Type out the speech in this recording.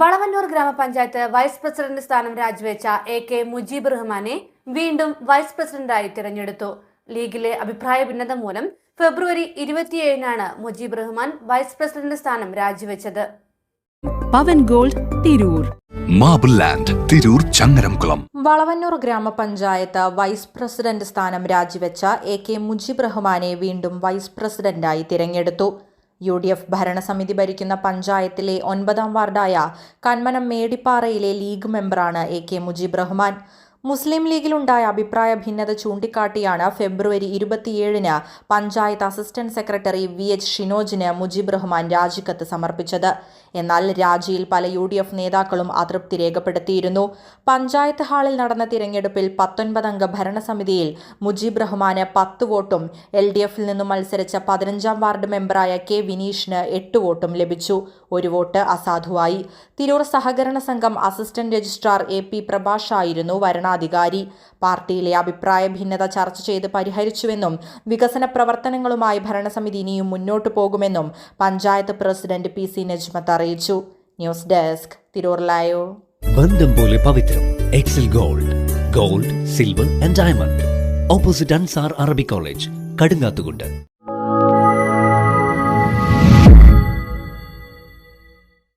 വളവന്നൂർ ഗ്രാമപഞ്ചായത്ത് vice president സ്ഥാനം രാജിവെച്ച എ കെ മുജീബ് റഹ്മാനെ വീണ്ടും വൈസ് പ്രസിഡന്റായി തിരഞ്ഞെടുത്തു. ലീഗിലെ അഭിപ്രായ ഭിന്നത മൂലം ഫെബ്രുവരി ഇരുപത്തിയേഴിനാണ് മുജീബ് റഹ്മാൻ വൈസ് പ്രസിഡന്റ് സ്ഥാനം രാജിവെച്ചത്. Pavan gold Tirur. Marble land Tirur Changaramkulam. Valavannur ഗ്രാമപഞ്ചായത്ത് വൈസ് പ്രസിഡന്റ് സ്ഥാനം രാജിവെച്ച എ കെ മുജീബ് റഹ്മാനെ വീണ്ടും വൈസ് പ്രസിഡന്റായി തിരഞ്ഞെടുത്തു. യു ഡി എഫ് ഭരണസമിതി ഭരിക്കുന്ന പഞ്ചായത്തിലെ ഒൻപതാം വാർഡായ കന്മനം മേടിപ്പാറയിലെ ലീഗ് മെമ്പറാണ് A K Mujeeb Rahman. Muslim ലീഗിലുണ്ടായ അഭിപ്രായ ഭിന്നത ചൂണ്ടിക്കാട്ടിയാണ് ഫെബ്രുവരി ഇരുപത്തിയേഴിന് panchayat assistant secretary V H ഷിനോജിന് Mujeeb Rahman രാജിക്കത്ത് സമർപ്പിച്ചത്. എന്നാൽ രാജിയിൽ പല യു ഡി എഫ് നേതാക്കളും അതൃപ്തി രേഖപ്പെടുത്തിയിരുന്നു. പഞ്ചായത്ത് ഹാളിൽ നടന്ന തിരഞ്ഞെടുപ്പിൽ പത്തൊൻപതംഗ ഭരണസമിതിയിൽ മുജീബ് റഹ്മാന് പത്ത് വോട്ടും എൽ ഡി എഫിൽ നിന്നും മത്സരിച്ച പതിനഞ്ചാം വാർഡ് മെമ്പറായ കെ വിനീഷിന് എട്ട് വോട്ടും ലഭിച്ചു. ഒരു വോട്ട് അസാധുവായി. തിരൂർ സഹകരണ സംഘം assistant registrar A P Prabhash ആയിരുന്നു വരണാധികാരി പാർട്ടിയിലെ അഭിപ്രായ ഭിന്നത ചർച്ച ചെയ്ത് പരിഹരിച്ചുവെന്നും വികസന പ്രവർത്തനങ്ങളുമായി ഭരണസമിതി ഇനിയും മുന്നോട്ടു പോകുമെന്നും panchayat president P C Najmath അറിയിച്ചു. ന്യൂസ് ഡെസ്ക് തിരൂർ ബന്ധം പോലെ പവിത്രം. Excel gold gold silver and diamond opposite Ansar Arabi college Kadungathukundu.